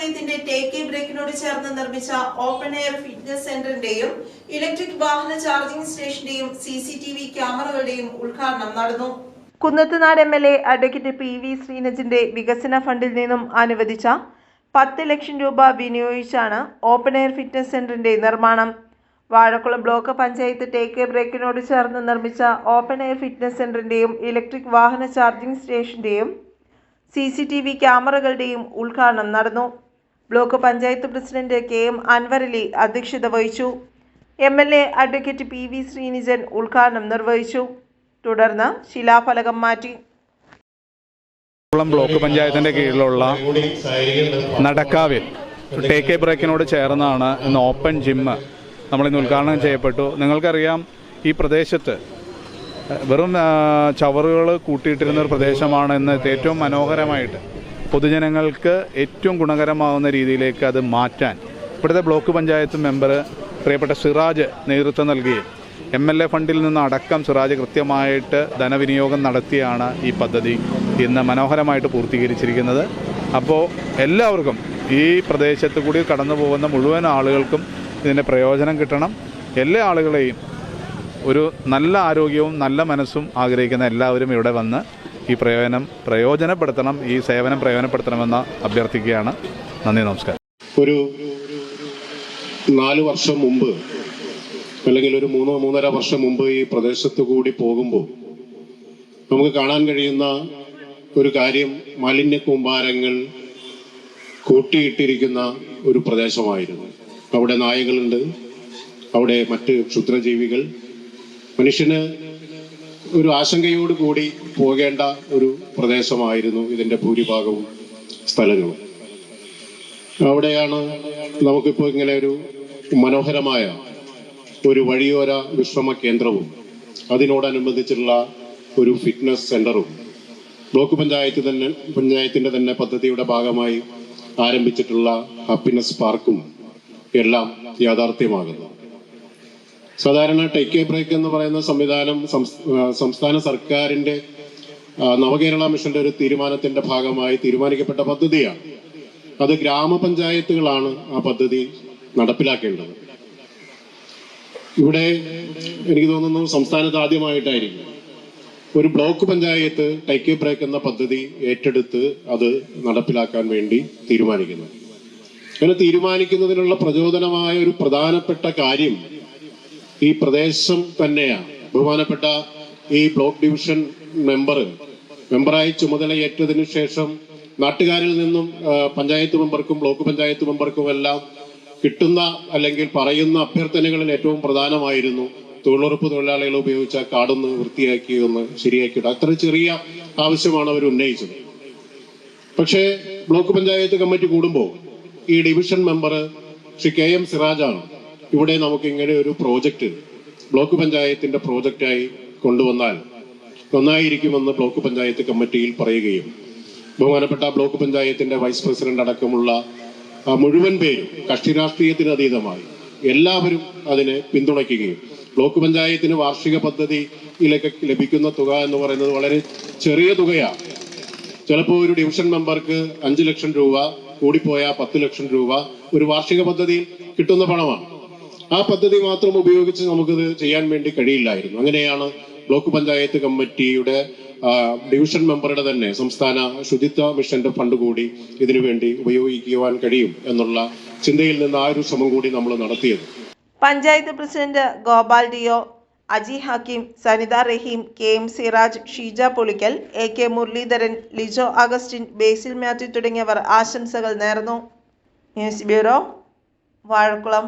പഞ്ചായത്തിന്റെ ടേക്ക് ബ്രേക്കിനോട് ചേർന്ന് നിർമ്മിച്ച ഓപ്പൺ എയർ ഫിറ്റ്നസ് സെന്ററിന്റെയും ഇലക്ട്രിക് വാഹന ചാർജിംഗ് സ്റ്റേഷന്റെയും സി സി ടി വി ക്യാമറകളുടെയും ഉദ്ഘാടനം നടന്നു. Kunnathunad M L A advocate P V ശ്രീനജിന്റെ വികസന ഫണ്ടിൽ നിന്നും അനുവദിച്ച പത്ത് ലക്ഷം രൂപ വിനിയോഗിച്ചാണ് ഓപ്പൺ എയർ ഫിറ്റ്നസ് സെന്ററിന്റെ നിർമ്മാണം. വാഴക്കുളം ബ്ലോക്ക് പഞ്ചായത്ത് ടേക്ക് ബ്രേക്കിനോട് ചേർന്ന് നിർമ്മിച്ച ഓപ്പൺ എയർ ഫിറ്റ്നസ് സെന്ററിന്റെയും ഇലക്ട്രിക് വാഹന ചാർജിംഗ് സ്റ്റേഷന്റെയും സി സി ടി വി ക്യാമറകളുടെയും ഉദ്ഘാടനം നടന്നു. Block panchayat president K M Anvarali അധ്യക്ഷത വഹിച്ചു. M L A advocate P V Sreenijan ഉദ്ഘാടനം നിർവഹിച്ചു. തുടർന്ന് ശിലാഫലകം മാറ്റി. ബ്ലോക്ക് പഞ്ചായത്തിന്റെ കീഴിലുള്ള നടക്കാവിൽ ടേക്ക് എ ബ്രേക്കിനോട് ചേർന്നാണ് ഇന്ന് ഓപ്പൺ ജിമ്മ് നമ്മളിന്ന് ഉദ്ഘാടനം ചെയ്യപ്പെട്ടു. നിങ്ങൾക്കറിയാം ഈ പ്രദേശത്ത് വെറും ചവറുകൾ കൂട്ടിയിട്ടിരുന്ന ഒരു പ്രദേശമാണ് ഇന്ന് ഏറ്റവും മനോഹരമായിട്ട് പൊതുജനങ്ങൾക്ക് ഏറ്റവും ഗുണകരമാവുന്ന രീതിയിലേക്ക് അത് മാറ്റാൻ ഇവിടുത്തെ ബ്ലോക്ക് പഞ്ചായത്ത് മെമ്പർ പ്രിയപ്പെട്ട സിറാജ് നേതൃത്വം നൽകുകയും എം എൽ എ ഫണ്ടിൽ നിന്ന് അടക്കം സിറാജ് കൃത്യമായിട്ട് ധനവിനിയോഗം നടത്തിയാണ് ഈ പദ്ധതി ഇന്ന് മനോഹരമായിട്ട് പൂർത്തീകരിച്ചിരിക്കുന്നത്. അപ്പോൾ എല്ലാവർക്കും ഈ പ്രദേശത്ത് കൂടി കടന്നു പോകുന്ന മുഴുവൻ ആളുകൾക്കും ഇതിന്റെ പ്രയോജനം കിട്ടണം. എല്ലാ ആളുകളെയും ഒരു നല്ല ആരോഗ്യവും നല്ല മനസ്സും ആഗ്രഹിക്കുന്ന എല്ലാവരും ഇവിടെ വന്ന് ഈ പ്രയോജനം പ്രയോജനപ്പെടുത്തണം ഈ സേവനം പ്രയോജനപ്പെടുത്തണമെന്ന് അഭ്യർത്ഥിക്കുകയാണ്. നന്ദി നമസ്കാരം. ഒരു നാല് വർഷം മുമ്പ് അല്ലെങ്കിൽ ഒരു മൂന്നോ മൂന്നര വർഷം മുമ്പ് ഈ പ്രദേശത്ത് കൂടി പോകുമ്പോൾ നമുക്ക് കാണാൻ കഴിയുന്ന ഒരു കാര്യം മാലിന്യ കൂമ്പാരങ്ങൾ കൂട്ടിയിട്ടിരിക്കുന്ന ഒരു പ്രദേശമായിരുന്നു. അവിടെ നായകളുണ്ട് അവിടെ മറ്റ് ക്ഷുദ്രജീവികൾ. മനുഷ്യന് ഒരു ആശങ്കയോട് കൂടി പോകേണ്ട ഒരു പ്രദേശമായിരുന്നു ഇതിന്റെ ഭൂരിഭാഗവും സ്ഥലങ്ങളും. അവിടെയാണ് നമുക്കിപ്പോൾ ഇങ്ങനെ ഒരു മനോഹരമായ ഒരു വഴിയോര വിശ്രമ കേന്ദ്രവും അതിനോടനുബന്ധിച്ചുള്ള ഒരു ഫിറ്റ്നസ് സെന്ററും ബ്ലോക്ക് പഞ്ചായത്ത് തന്നെ പഞ്ചായത്തിന്റെ തന്നെ പദ്ധതിയുടെ ഭാഗമായി ആരംഭിച്ചിട്ടുള്ള ഹാപ്പിനെസ് പാർക്കും എല്ലാം യാഥാർത്ഥ്യമാകുന്നു. സാധാരണ ടേക്ക് എ ബ്രേക്ക് എന്ന് പറയുന്ന സംവിധാനം സംസ്ഥാന സർക്കാരിന്റെ നവകേരള മിഷന്റെ ഒരു തീരുമാനത്തിന്റെ ഭാഗമായി തീരുമാനിക്കപ്പെട്ട പദ്ധതിയാണ്. അത് ഗ്രാമപഞ്ചായത്തുകളാണ് ആ പദ്ധതി നടപ്പിലാക്കേണ്ടത്. ഇവിടെ എനിക്ക് തോന്നുന്നു സംസ്ഥാനത്ത് ആദ്യമായിട്ടായിരിക്കും. ഒരു ബ്ലോക്ക് പഞ്ചായത്ത് ടൈക്ക് ബ്രേക്ക് എന്ന പദ്ധതി ഏറ്റെടുത്ത് അത് നടപ്പിലാക്കാൻ വേണ്ടി തീരുമാനിക്കുന്നു. അങ്ങനെ തീരുമാനിക്കുന്നതിനുള്ള പ്രചോദനമായ ഒരു പ്രധാനപ്പെട്ട കാര്യം ഈ പ്രദേശം തന്നെയാണ്. ബഹുമാനപ്പെട്ട ഈ ബ്ലോക്ക് ഡിവിഷൻ മെമ്പർ മെമ്പറായി ചുമതലയേറ്റതിനു ശേഷം നാട്ടുകാരിൽ നിന്നും പഞ്ചായത്ത് മെമ്പർക്കും ബ്ലോക്ക് പഞ്ചായത്ത് മെമ്പർക്കും എല്ലാം കിട്ടുന്ന അല്ലെങ്കിൽ പറയുന്ന അഭ്യർത്ഥനകളിൽ ഏറ്റവും പ്രധാനമായിരുന്നു തൊഴിലുറപ്പ് തൊഴിലാളികൾ ഉപയോഗിച്ച കാടൊന്ന് വൃത്തിയാക്കി ഒന്ന് ശരിയാക്കിയിട്ട് അത്ര ചെറിയ ആവശ്യമാണ് അവർ ഉന്നയിച്ചത്. പക്ഷേ ബ്ലോക്ക് പഞ്ചായത്ത് കമ്മിറ്റി കൂടുമ്പോൾ ഈ division member Shri K M സിറാജാണ് ഇവിടെ നമുക്ക് ഇങ്ങനെ ഒരു പ്രോജക്റ്റ് ബ്ലോക്ക് പഞ്ചായത്തിന്റെ പ്രോജക്റ്റായി കൊണ്ടുവന്നാൽ നന്നായിരിക്കുമെന്ന് ബ്ലോക്ക് പഞ്ചായത്ത് കമ്മിറ്റിയിൽ പറയുകയും ബഹുമാനപ്പെട്ട ബ്ലോക്ക് പഞ്ചായത്തിന്റെ വൈസ് പ്രസിഡന്റ് അടക്കമുള്ള മുഴുവൻ പേരും കക്ഷി രാഷ്ട്രീയത്തിന് അതീതമായി എല്ലാവരും അതിനെ പിന്തുണയ്ക്കുകയും ബ്ലോക്ക് പഞ്ചായത്തിന് വാർഷിക പദ്ധതിയിലേക്ക് ലഭിക്കുന്ന തുക എന്ന് പറയുന്നത് വളരെ ചെറിയ തുകയാണ് ചിലപ്പോൾ ഒരു ഡിവിഷൻ മെമ്പർക്ക് അഞ്ചു ലക്ഷം രൂപ കൂടിപ്പോയ പത്ത് ലക്ഷം രൂപ. ഒരു വാർഷിക പദ്ധതിയിൽ കിട്ടുന്ന പണമാണ്. ആ പദ്ധതി മാത്രം ഉപയോഗിച്ച് നമുക്കിത് ചെയ്യാൻ വേണ്ടി കഴിയില്ലായിരുന്നു. അങ്ങനെയാണ് ബ്ലോക്ക് പഞ്ചായത്ത് കമ്മിറ്റിയുടെ ഡിവിഷൻ മെമ്പറുടെ തന്നെ സംസ്ഥാന ശുചിത്വ മിഷന്റെ ഫണ്ട് കൂടി ഇതിനുവേണ്ടി ഉപയോഗിക്കുവാൻ കഴിയും എന്നുള്ള ചിന്തയിൽ നിന്ന് ആ ഒരു ശ്രമം കൂടി നമ്മൾ നടത്തിയത്. Panchayat president Gopal Deo Aji Hakeem Sanitha Rahim K M Siraj Sheeja Polikkal A K Muralidharan Lijo Augustine Basil Mathew തുടങ്ങിയവർ ആശംസകൾ നേർന്നു. News bureau Vazhakulam.